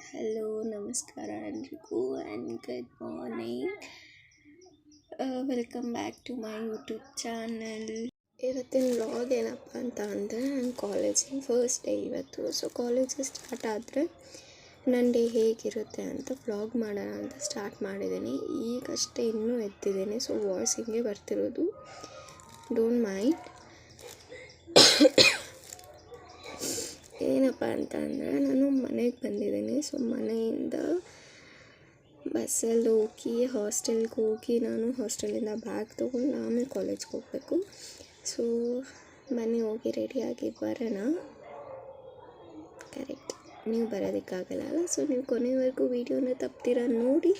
Hello ನಮಸ್ಕಾರ ಎಲ್ರಿಗೂ and good morning welcome back to my YouTube channel ಇವತ್ತಿನ vlog ಏನಪ್ಪ ಅಂತ ಅಂದರೆ ನನ್ನ ಕಾಲೇಜಿನ ಫಸ್ಟ್ ಡೇ ಇವತ್ತು. ಸೊ ಕಾಲೇಜ್ ಸ್ಟಾರ್ಟ್ ಆದರೆ ನನ್ನ ಡೇ ಹೇಗಿರುತ್ತೆ ಅಂತ ವ್ಲಾಗ್ ಮಾಡೋಣ ಅಂತ ಸ್ಟಾರ್ಟ್ ಮಾಡಿದ್ದೀನಿ. ಈಗಷ್ಟೇ ಇನ್ನೂ ಎತ್ತಿದ್ದೀನಿ. ಸೊ ವಾಯ್ಸ್ ಹಿಂಗೆ ಬರ್ತಿರೋದು. ಡೋಂಟ್ ಮೈಂಡ್ ಏನಪ್ಪ ಅಂತ ಅಂದರೆ ನಾನು ಮನೆಗೆ ಬಂದಿದ್ದೀನಿ. ಸೊ ಮನೆಯಿಂದ ಬಸ್ಸಲ್ಲಿ ಹೋಗಿ, ಹಾಸ್ಟೆಲ್ಗೆ ಹೋಗಿ ನಾನು ಹಾಸ್ಟೆಲಿಂದ ಬ್ಯಾಗ್ ತೊಗೊಂಡು ಆಮೇಲೆ ಕಾಲೇಜ್ಗೆ ಹೋಗಬೇಕು. ಸೊ ಮನೆ ಹೋಗಿ ರೆಡಿಯಾಗಿ ಬರೋಣ. ಕರೆಕ್ಟ್. ನೀವು ಬರೋದಕ್ಕಾಗಲ್ಲ ಅಲ್ಲ? ಸೊ ನೀವು ಕೊನೆವರೆಗೂ ವೀಡಿಯೋನ ತಪ್ತೀರ ನೋಡಿ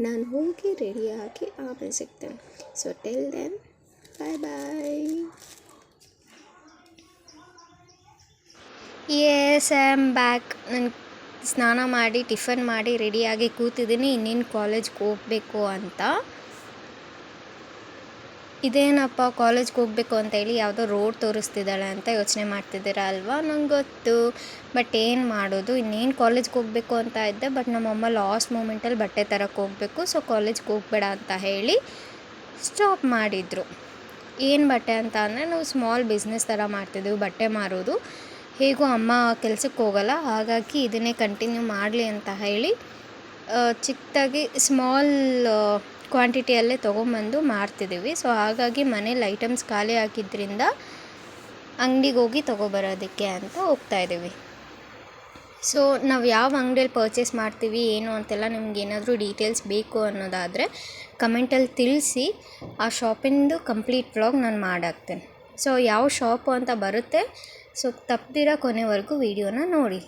ನಾನು ಹೋಗಿ ರೆಡಿಯಾಗಿ ಆಮೇಲೆ ಸಿಗ್ತೇನೆ. So, tell then, bye bye. Yes am back. ನಾನು ಸ್ನಾನ ಮಾಡಿ, ಟಿಫನ್ ಮಾಡಿ, ರೆಡಿಯಾಗಿ ಕೂತಿದ್ದೀನಿ. ಇನ್ನೇನು ಕಾಲೇಜ್ಗೆ ಹೋಗಬೇಕು ಅಂತ. ಇದೇನಪ್ಪ ಕಾಲೇಜ್ಗೆ ಹೋಗಬೇಕು ಅಂತ ಹೇಳಿ ಯಾವುದೋ ರೋಡ್ ತೋರಿಸ್ತಿದ್ದಾಳೆ ಅಂತ ಯೋಚನೆ ಮಾಡ್ತಿದ್ದೀರಾ ಅಲ್ವಾ? ನಂಗೆ ಗೊತ್ತು. ಬಟ್ ಏನು ಮಾಡೋದು? ಇನ್ನೇನು ಕಾಲೇಜ್ಗೆ ಹೋಗಬೇಕು ಅಂತ ಇದ್ದೆ. ಬಟ್ ನಮ್ಮಮ್ಮ ಲಾಸ್ಟ್ ಮೂಮೆಂಟಲ್ಲಿ ಬಟ್ಟೆ ತರಕ್ಕೆ ಹೋಗಬೇಕು. ಸೊ ಕಾಲೇಜ್ಗೆ ಹೋಗಬೇಡ ಅಂತ ಹೇಳಿ ಸ್ಟಾಪ್ ಮಾಡಿದರು. ಏನು ಬಟ್ಟೆ ಅಂತ ಅಂದರೆ ನಾವು ಸ್ಮಾಲ್ ಬಿಸ್ನೆಸ್ ಥರ ಮಾಡ್ತಿದ್ದೆವು ಬಟ್ಟೆ ಮಾರೋದು. ಹೇಗೂ ಅಮ್ಮ ಕೆಲ್ಸಕ್ಕೆ ಹೋಗಲ್ಲ, ಹಾಗಾಗಿ ಇದನ್ನೇ ಕಂಟಿನ್ಯೂ ಮಾಡಲಿ ಅಂತ ಹೇಳಿ ಚಿಕ್ಕದಾಗಿ ಸ್ಮಾಲ್ ಕ್ವಾಂಟಿಟಿಯಲ್ಲೇ ತೊಗೊಂಬಂದು ಮಾರ್ತಿದ್ದೀವಿ ಸೊ ಹಾಗಾಗಿ ಮನೇಲಿ ಐಟಮ್ಸ್ ಖಾಲಿ ಆಗಿದ್ದರಿಂದ ಅಂಗಡಿಗೆ ಹೋಗಿ ತೊಗೊಬರೋದಕ್ಕೆ ಅಂತ ಹೋಗ್ತಾ ಇದ್ದೀವಿ ಸೊ ನಾವು ಯಾವ ಅಂಗಡಿಯಲ್ಲಿ ಪರ್ಚೇಸ್ ಮಾಡ್ತೀವಿ, ಏನು ಅಂತೆಲ್ಲ ನಿಮ್ಗೆ ಏನಾದರೂ ಡೀಟೇಲ್ಸ್ ಬೇಕು ಅನ್ನೋದಾದರೆ ಕಮೆಂಟಲ್ಲಿ ತಿಳಿಸಿ, ಆ ಶಾಪಿಂದು ಕಂಪ್ಲೀಟ್ ವ್ಲಾಗ್ ನಾನು ಮಾಡಾಕ್ತೇನೆ. ಸೊ ಯಾವ ಶಾಪು ಅಂತ ಬರುತ್ತೆ ಸೊ ತಪ್ಪದಿರ ಕೊನೆವರೆಗೂ ವಿಡಿಯೋನ ನೋಡಿ.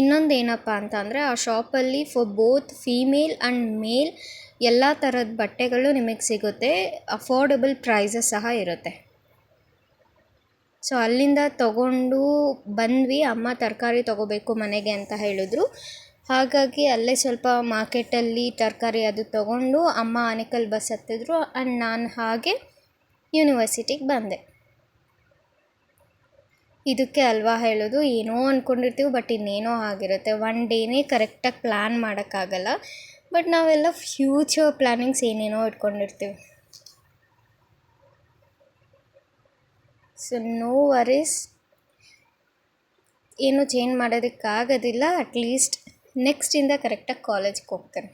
ಇನ್ನೊಂದು ಏನಪ್ಪ ಅಂತ ಅಂದರೆ ಆ ಶಾಪಲ್ಲಿ for both female and male ಎಲ್ಲ ಥರದ ಬಟ್ಟೆಗಳು ನಿಮಗೆ ಸಿಗುತ್ತೆ. ಅಫೋರ್ಡೆಬಲ್ ಪ್ರೈಸಸ್ ಸಹ ಇರುತ್ತೆ. ಸೊ ಅಲ್ಲಿಂದ ತಗೊಂಡು ಬಂದ್ವಿ. ಅಮ್ಮ ತರಕಾರಿ ತೊಗೋಬೇಕು ಮನೆಗೆ ಅಂತ ಹೇಳಿದ್ರು. ಹಾಗಾಗಿ ಅಲ್ಲೇ ಸ್ವಲ್ಪ ಮಾರ್ಕೆಟಲ್ಲಿ ತರಕಾರಿ ಅದು ತಗೊಂಡು ಅಮ್ಮ ಆನೇಕಲ್ ಬಸ್ ಹತ್ತಿದ್ರು ಆ್ಯಂಡ್ ನಾನು ಹಾಗೆ ಯೂನಿವರ್ಸಿಟಿಗೆ ಬಂದೆ. ಇದಕ್ಕೆ ಅಲ್ವಾ ಹೇಳೋದು, ಏನೋ ಅಂದ್ಕೊಂಡಿರ್ತೀವಿ ಬಟ್ ಇನ್ನೇನೋ ಆಗಿರುತ್ತೆ. ಒನ್ ಡೇನೇ ಕರೆಕ್ಟಾಗಿ ಪ್ಲ್ಯಾನ್ ಮಾಡೋಕ್ಕಾಗಲ್ಲ. ಬಟ್ ನಾವೆಲ್ಲ ಫ್ಯೂಚರ್ ಪ್ಲ್ಯಾನಿಂಗ್ಸ್ ಏನೇನೋ ಇಟ್ಕೊಂಡಿರ್ತೀವಿ. So, no worries. ಏನು ಚೇಂಜ್ ಮಾಡೋದಕ್ಕಾಗೋದಿಲ್ಲ, ಅಟ್ಲೀಸ್ಟ್ ನೆಕ್ಸ್ಟಿಂದ ಕರೆಕ್ಟಾಗಿ ಕಾಲೇಜ್ಗೆ ಹೋಗ್ತೇನೆ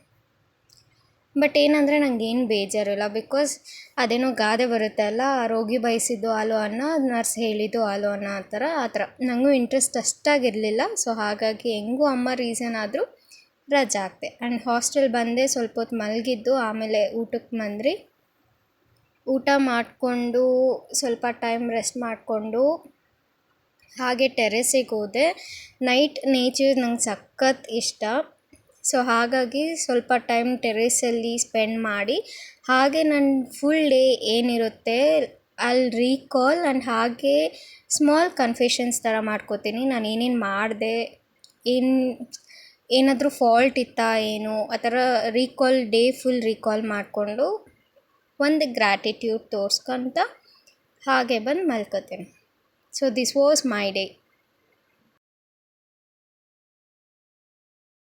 ಬಟ್ ಏನಂದರೆ ಏನು ಬೇಜಾರಿಲ್ಲ ಬಿಕಾಸ್ ಅದೇನೋ ಗಾದೆ ಬರುತ್ತೆ ಅಲ್ಲ ರೋಗಿ ಬಯಸಿದ್ದು ಹಾಲು ಅನ್ನ, ನರ್ಸ್ ಹೇಳಿದ್ದು ಹಾಲು ಅನ್ನ ಆ ಥರ ಆ ಥರ. ನನಗೂ ಇಂಟ್ರೆಸ್ಟ್ ಅಷ್ಟಾಗಿರಲಿಲ್ಲ ಸೊ ಹಾಗಾಗಿ ಹೆಂಗೂ ಅಮ್ಮ ರೀಸನ್ ಆದರೂ ರಜಾ ಆಗ್ತೆ ಆ್ಯಂಡ್ ಹಾಸ್ಟೆಲ್ ಬಂದೆ ಸ್ವಲ್ಪ ಹೊತ್ತು ಮಲಗಿದ್ದು, ಆಮೇಲೆ ಊಟಕ್ಕೆ ಬಂದ್ರಿ. ಊಟ ಮಾಡಿಕೊಂಡು ಸ್ವಲ್ಪ ಟೈಮ್ ರೆಸ್ಟ್ ಮಾಡಿಕೊಂಡು ಹಾಗೆ ಟೆರೆಸಿಗೆ ಹೋದೆ. ನೈಟ್ ನೇಚರ್ ನಂಗೆ ಸಖತ್ ಇಷ್ಟ. ಸೊ ಹಾಗಾಗಿ ಸ್ವಲ್ಪ ಟೈಮ್ ಟೆರೇಸಲ್ಲಿ ಸ್ಪೆಂಡ್ ಮಾಡಿ, ಹಾಗೆ ನನ್ನ ಫುಲ್ ಡೇ ಏನಿರುತ್ತೆ ಅಲ್ಲಿ ರೀಕಾಲ್ ಆ್ಯಂಡ್ ಹಾಗೆ ಸ್ಮಾಲ್ ಕನ್ಫೆಷನ್ಸ್ ಥರ ಮಾಡ್ಕೋತೀನಿ. ನಾನು ಏನೇನು ಮಾಡಿದೆ, ಏನು, ಏನಾದರೂ ಫಾಲ್ಟ್ ಇತ್ತಾ ಏನು, ಆ ಥರ ರೀಕಾಲ್ ಡೇ ಫುಲ್ ರೀಕಾಲ್ ಮಾಡಿಕೊಂಡು ಒಂದು ಗ್ರ್ಯಾಟಿಟ್ಯೂಡ್ ತೋರಿಸ್ಕೊಂತ ಹಾಗೆ ಬಂದು ಮಲ್ಕೋತೀನಿ. So this was my day